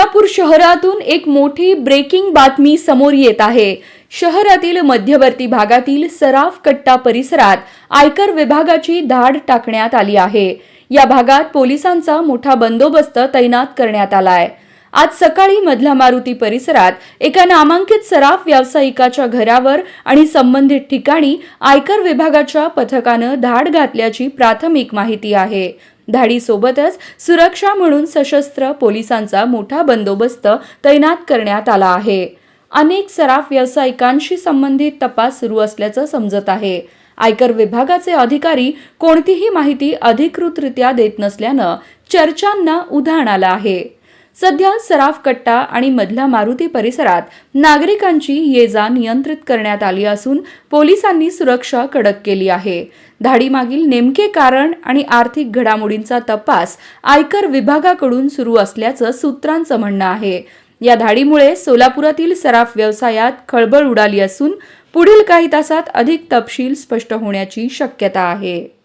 सोलापूर शहरातून एक मोठी ब्रेकिंग बातमी समोर येत आहे. शहरातील मध्यवर्ती भागातील सराफ कट्टा परिसरात आयकर विभागाची धाड टाकण्यात आली आहे. या भागात पोलिसांचा मोठा बंदोबस्त तैनात करण्यात आलाय. आज सकाळी मधला मारुती परिसरात एका नामांकित सराफ व्यावसायिकाच्या घरावर आणि संबंधित ठिकाणी आयकर विभागाच्या पथकानं धाड घातल्याची प्राथमिक माहिती आहे. धाडीसोबतच सुरक्षा म्हणून सशस्त्र पोलिसांचा मोठा बंदोबस्त तैनात करण्यात आला आहे. अनेक सराफ व्यावसायिकांशी संबंधित तपास सुरू असल्याचं समजत आहे. आयकर विभागाचे अधिकारी कोणतीही माहिती अधिकृतरित्या देत नसल्यानं चर्चांना उधाण आलं आहे. सध्या सराफ कट्टा आणि मधला मारुती परिसरात नागरिकांची ये जा नियंत्रित करण्यात आली असून पोलिसांनी सुरक्षा कडक केली आहे. धाडीमागील नेमके कारण आणि आर्थिक घडामोडींचा तपास आयकर विभागाकडून सुरू असल्याचं सूत्रांचं म्हणणं आहे. या धाडीमुळे सोलापुरातील सराफ व्यवसायात खळबळ उडाली असून पुढील काही तासात अधिक तपशील स्पष्ट होण्याची शक्यता आहे.